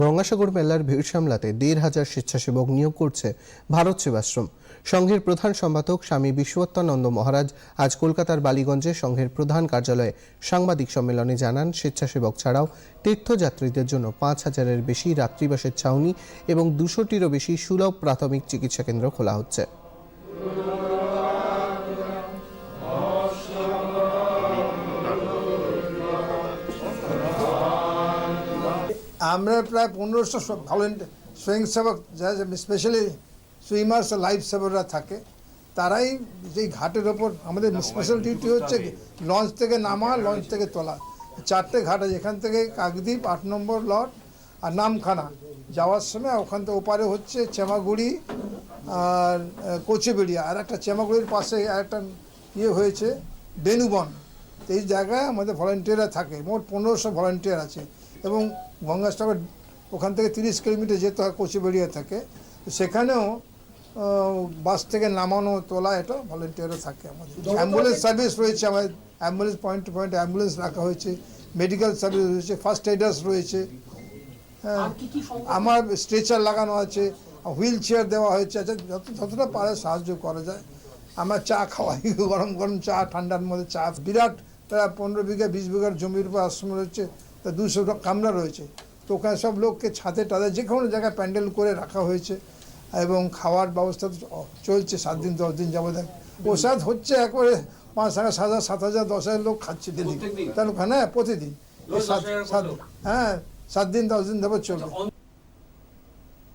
গঙ্গাসাগর মেলার ভিড় সামলাতে দেড় হাজার স্বেচ্ছাসেবক নিয়োগ করছে ভারত সেবাশ্রম। সংঘের প্রধান সম্পাদক স্বামী বিশ্বত্তানন্দ মহারাজ আজ কলকাতার বালিগঞ্জে সংঘের প্রধান কার্যালয়ে সাংবাদিক সম্মেলনে জানান, স্বেচ্ছাসেবক ছাড়াও তীর্থযাত্রীদের জন্য পাঁচ হাজারের বেশি রাত্রিবাসের ছাউনি এবং দুশোটিরও বেশি সুলভ প্রাথমিক চিকিৎসা কেন্দ্র খোলা হচ্ছে। আমরা প্রায় পনেরোশো ভলেন্টিয়ার স্বয়ংসেবক যা স্পেশালি সুইমার্স লাইফ সেভাররা থাকে তারাই যেই ঘাটের ওপর আমাদের স্পেশাল ডিউটি হচ্ছে লঞ্চ থেকে নামা লঞ্চ থেকে তোলা। চারটে ঘাট আছে এখান থেকে কাকদ্বীপ আট নম্বর লট আর নামখানা। যাওয়ার সময় ওখান থেকে ওপারে হচ্ছে চেমাগুড়ি আর কোচেবেড়িয়া আর একটা চেমাগুড়ির পাশে আর একটা ইয়ে হয়েছে বেনুবন। এই জায়গায় আমাদের ভলেন্টিয়াররা থাকে। মোট পনেরোশো ভলেন্টিয়ার আছে। এবং গঙ্গাসাগর ওখান থেকে তিরিশ কিলোমিটার যেতে হয় কোচেবেড়িয়া থেকে। সেখানেও বাস থেকে নামানো তোলা এটা ভলেন্টিয়ারও থাকে আমাদের। অ্যাম্বুলেন্স সার্ভিস রয়েছে আমাদের ambulance point to point ambulance রাখা হয়েছে মেডিকেল সার্ভিস রয়েছে ফার্স্ট এডার্স রয়েছে। হ্যাঁ আমার স্ট্রেচার লাগানো আছে হুইল চেয়ার দেওয়া হয়েছে আচ্ছা যত যতটা পারে সাহায্য করা যায়। আমরা চা খাওয়াই গরম গরম চা ঠান্ডার মধ্যে চা বিরাট প্রায় পনেরো বিঘা বিশ বিঘার জমির উপর আশ্রম রয়েছে। তা দুশো কামরা রয়েছে। তো ওখানে সব লোককে ছাদে টাদে যে কোনো জায়গায় প্যান্ডেল করে রাখা হয়েছে এবং খাওয়ার ব্যবস্থা তো চলছে সাত দিন দশ দিন যাব দেখ প্রসাদ হচ্ছে একবারে পাঁচ হাজার সাত হাজার সাত হাজার দশ হাজার লোক খাচ্ছে দিদি তাহলে হ্যাঁ প্রতিদিন। সাত হ্যাঁ সাত দিন দশ দিন ধরে চলবে।